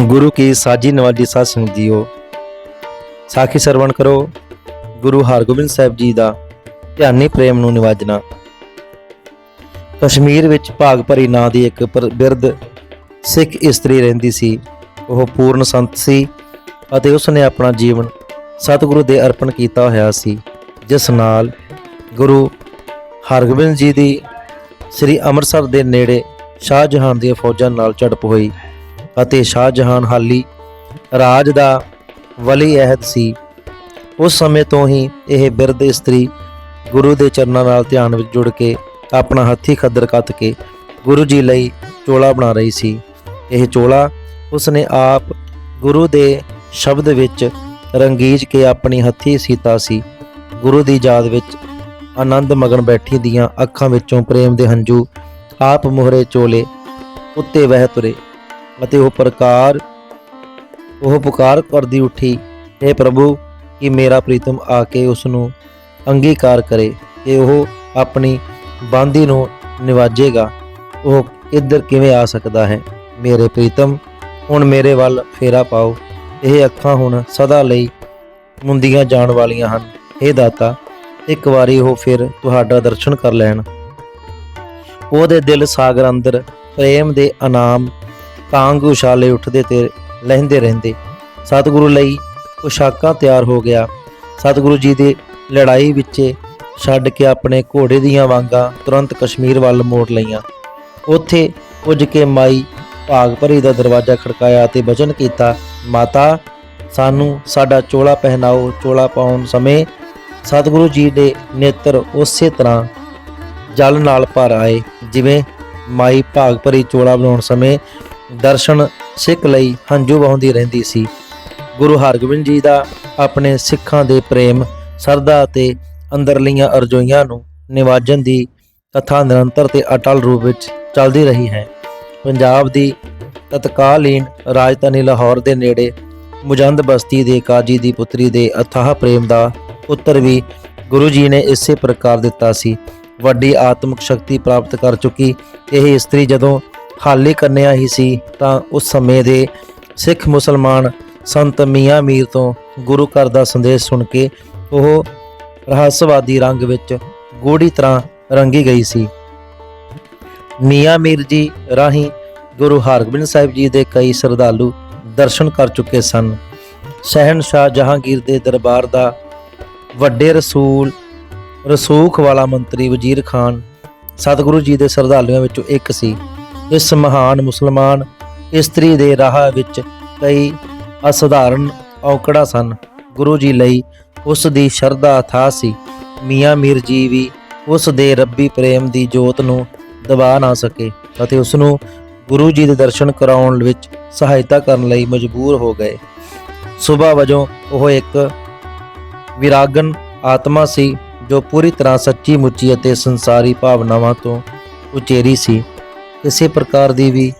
ਗੁਰੂ ਕੀ ਸਾਜੀ ਨਵਾਜੀ ਸਾਧ ਸੰਗਤ ਜੀਓ। ਸਾਖੀ ਸਰਵਣ ਕਰੋ। ਗੁਰੂ ਹਰਗੋਬਿੰਦ ਸਾਹਿਬ ਜੀ ਦਾ ਧਿਆਨੀ ਪ੍ਰੇਮ ਨੂੰ ਨਿਵਾਜਣਾ। ਕਸ਼ਮੀਰ ਵਿੱਚ ਭਾਗ ਭਰੀ ਨਾਂ ਦੀ ਇੱਕ ਪਰ- ਬਿਰਧ ਸਿੱਖ ਇਸਤਰੀ ਰਹਿੰਦੀ ਸੀ। ਉਹ ਪੂਰਨ ਸੰਤ ਸੀ ਅਤੇ ਉਸ ਨੇ ਆਪਣਾ ਜੀਵਨ ਸਤਿਗੁਰੂ ਦੇ ਅਰਪਣ ਕੀਤਾ ਹੋਇਆ ਸੀ। ਜਿਸ ਨਾਲ ਗੁਰੂ ਹਰਗੋਬਿੰਦ ਜੀ ਦੀ ਸ੍ਰੀ ਅੰਮ੍ਰਿਤਸਰ ਦੇ ਨੇੜੇ ਸ਼ਾਹਜਹਾਨ ਦੀਆਂ ਫੌਜਾਂ ਨਾਲ ਝੜਪ ਹੋਈ। ਅਤੇ ਸ਼ਾਹਜਹਾਨ ਹਾਲੀ ਰਾਜ ਦਾ ਵਲੀ ਅਹਿਦ ਸੀ। ਉਸ ਸਮੇਂ ਤੋਂ ਹੀ ਇਹ ਬਿਰਧ ਇਸਤਰੀ ਗੁਰੂ ਦੇ ਚਰਨਾਂ ਨਾਲ ਧਿਆਨ ਵਿੱਚ ਜੁੜ ਕੇ ਆਪਣਾ ਹੱਥੀ ਖੱਦਰ ਕੱਤ ਕੇ ਗੁਰੂ ਜੀ ਲਈ ਚੋਲਾ ਬਣਾ ਰਹੀ ਸੀ। ਇਹ ਚੋਲਾ ਉਸਨੇ ਆਪ ਗੁਰੂ ਦੇ ਸ਼ਬਦ ਵਿੱਚ ਰੰਗੀਜ ਕੇ ਆਪਣੀ ਹੱਥੀ ਸੀਤਾ ਸੀ। ਗੁਰੂ ਦੀ ਯਾਦ ਵਿੱਚ ਆਨੰਦ ਮਗਨ ਬੈਠੀ ਦੀਆਂ ਅੱਖਾਂ ਵਿੱਚੋਂ ਪ੍ਰੇਮ ਦੇ ਹੰਝੂ ਆਪ ਮੋਹਰੇ ਚੋਲੇ ਉੱਤੇ ਵਹਿ ਤੁਰੇ। ਅਤੇ ਉਹ ਪ੍ਰਕਾਰ ਉਹ ਪੁਕਾਰ ਕਰਦੀ ਉੱਠੀ हे ਪ੍ਰਭੂ, ਕਿ ਮੇਰਾ ਪ੍ਰੀਤਮ ਆ ਕੇ ਉਸ ਨੂੰ ਅੰਗੀਕਾਰ ਕਰੇ ਕਿ ਉਹ ਆਪਣੀ ਬਾਂਦੀ ਨੂੰ ਨਿਵਾਜੇਗਾ? ਉਹ ਇੱਧਰ ਕਿਵੇਂ ਆ ਸਕਦਾ ਹੈ? ਮੇਰੇ ਪ੍ਰੀਤਮ, ਹੁਣ ਮੇਰੇ ਵੱਲ ਫੇਰਾ ਪਾਓ। ਇਹ ਅੱਖਾਂ ਹੁਣ ਸਦਾ ਲਈ ਮੁੰਦੀਆਂ ਜਾਣ ਵਾਲੀਆਂ ਹਨ। हे ਦਾਤਾ, ਇੱਕ ਵਾਰੀ ਉਹ ਫਿਰ ਤੁਹਾਡਾ ਦਰਸ਼ਨ ਕਰ ਲੈਣ। ਉਹਦੇ ਦਿਲ ਸਾਗਰ ਅੰਦਰ ਪ੍ਰੇਮ ਦੇ ਇਨਾਮ ਕਾਂਗ ਉਛਾਲੇ ਉੱਠਦੇ ਤੇ ਲਹਿੰਦੇ ਰਹਿੰਦੇ। ਸਤਿਗੁਰੂ ਲਈ ਪੁਸ਼ਾਕਾਂ ਤਿਆਰ ਹੋ ਗਿਆ। ਸਤਿਗੁਰੂ ਜੀ ਦੀ ਲੜਾਈ ਵਿੱਚ ਛੱਡ ਕੇ ਆਪਣੇ ਘੋੜੇ ਦੀਆਂ ਵਾਂਗਾਂ ਤੁਰੰਤ ਕਸ਼ਮੀਰ ਵੱਲ ਮੋੜ ਲਈਆਂ। ਉੱਥੇ ਪੁੱਜ ਕੇ ਮਾਈ ਭਾਗ ਭਰੀ ਦਾ ਦਰਵਾਜ਼ਾ ਖੜਕਾਇਆ ਤੇ ਬਚਨ ਕੀਤਾ, ਮਾਤਾ, ਸਾਨੂੰ ਸਾਡਾ ਚੋਲਾ ਪਹਿਨਾਓ, ਚੋਲਾ ਪਾਉਣ ਸਮੇਂ ਸਤਿਗੁਰੂ ਜੀ ਦੇ ਨੇਤਰ ਉਸੇ ਤਰ੍ਹਾਂ ਜਲ ਨਾਲ ਭਰ ਆਏ। ਜਿਵੇਂ ਮਾਈ ਭਾਗ ਭਰੀ ਚੋਲਾ ਬਣਾਉਣ ਸਮੇਂ ਦਰਸ਼ਨ ਸਿੱਖ ਲਈ ਹੰਝੂ ਵਹਾਉਂਦੀ ਰਹਿੰਦੀ ਸੀ। ਗੁਰੂ ਹਰਗੋਬਿੰਦ ਜੀ ਦਾ ਆਪਣੇ ਸਿੱਖਾਂ ਦੇ ਪ੍ਰੇਮ, ਸਰਦਾ ਅਤੇ ਅੰਦਰਲੀਆਂ ਅਰਜ਼ੋਈਆਂ ਨੂੰ ਨਿਵਾਜਣ ਦੀ ਕਥਾ ਨਿਰੰਤਰ ਤੇ ਅਟਲ ਰੂਪ ਵਿੱਚ ਚੱਲਦੀ ਰਹੀ ਹੈ। ਪੰਜਾਬ ਦੀ ਤਤਕਾਲੀਨ ਰਾਜਧਾਨੀ ਲਾਹੌਰ ਦੇ ਨੇੜੇ ਮੁਜੰਦ ਬਸਤੀ ਦੇ ਕਾਜੀ ਦੀ ਪੁੱਤਰੀ ਦੇ ਅਥਾਹ ਪ੍ਰੇਮ ਦਾ ਉੱਤਰ ਵੀ ਗੁਰੂ ਜੀ ਨੇ ਇਸੇ ਪ੍ਰਕਾਰ ਦਿੱਤਾ ਸੀ। ਵੱਡੀ ਆਤਮਿਕ ਸ਼ਕਤੀ ਪ੍ਰਾਪਤ ਕਰ ਚੁੱਕੀ ਇਹ ਇਸਤਰੀ ਜਦੋਂ ਹਾਲੀ ਕੰਨਿਆ ਹੀ ਸੀ, ਤਾਂ ਉਸ ਸਮੇਂ ਦੇ ਸਿੱਖ ਮੁਸਲਮਾਨ ਸੰਤ ਮੀਆਂ ਮੀਰ ਤੋਂ ਗੁਰੂ ਘਰ ਦਾ ਸੰਦੇਸ਼ ਸੁਣ ਕੇ ਉਹ ਰਹੱਸਵਾਦੀ ਰੰਗ ਵਿੱਚ ਗੂੜੀ ਤਰ੍ਹਾਂ ਰੰਗੀ ਗਈ ਸੀ। ਮੀਆਂ ਮੀਰ ਜੀ ਰਾਹੀਂ ਗੁਰੂ ਹਰਗੋਬਿੰਦ ਸਾਹਿਬ ਜੀ ਦੇ ਕਈ ਸ਼ਰਧਾਲੂ ਦਰਸ਼ਨ ਕਰ ਚੁੱਕੇ ਸਨ। ਸ਼ਹਿਨशाह ਜਹਾਂਗੀਰ ਦੇ ਦਰਬਾਰ ਦਾ ਵੱਡੇ ਰਸੂਲ, ਰਸੂਖ ਵਾਲਾ ਮੰਤਰੀ ਵਜ਼ੀਰ ਖਾਨ ਸਤਿਗੁਰੂ ਜੀ ਦੇ ਸ਼ਰਧਾਲੂਆਂ ਵਿੱਚੋਂ ਇੱਕ ਸੀ। ਇਸ ਮਹਾਨ ਮੁਸਲਮਾਨ ਇਸਤਰੀ ਦੇ ਰਾਹ ਵਿੱਚ ਕਈ ਅਸਧਾਰਨ ਔਕੜਾ ਸਨ। ਗੁਰੂ ਜੀ ਲਈ ਉਸ ਦੀ ਸ਼ਰਧਾ ਅਥਾਹ ਸੀ। ਮੀਆਂ ਮੀਰ ਜੀ ਵੀ ਉਸ ਦੇ ਰੱਬੀ ਪ੍ਰੇਮ ਦੀ ਜੋਤ ਨੂੰ ਦਬਾ ਨਾ ਸਕੇ ਅਤੇ ਉਸ ਨੂੰ ਗੁਰੂ ਜੀ ਦੇ ਦਰਸ਼ਨ ਕਰਾਉਣ ਵਿੱਚ ਸਹਾਇਤਾ ਕਰਨ ਲਈ ਮਜਬੂਰ ਹੋ ਗਏ। ਸਵੇਰ ਵਜੋਂ ਉਹ ਇੱਕ ਵਿਰਾਗਨ ਆਤਮਾ ਸੀ ਜੋ ਪੂਰੀ ਤਰ੍ਹਾਂ ਸੱਚੀ ਮੁੱਚੀ ਅਤੇ ਸੰਸਾਰੀ ਭਾਵਨਾਵਾਂ ਤੋਂ ਉਚੇਰੀ ਸੀ। ਕਿਸੇ ਪ੍ਰਕਾਰ ਦੀ ਵੀ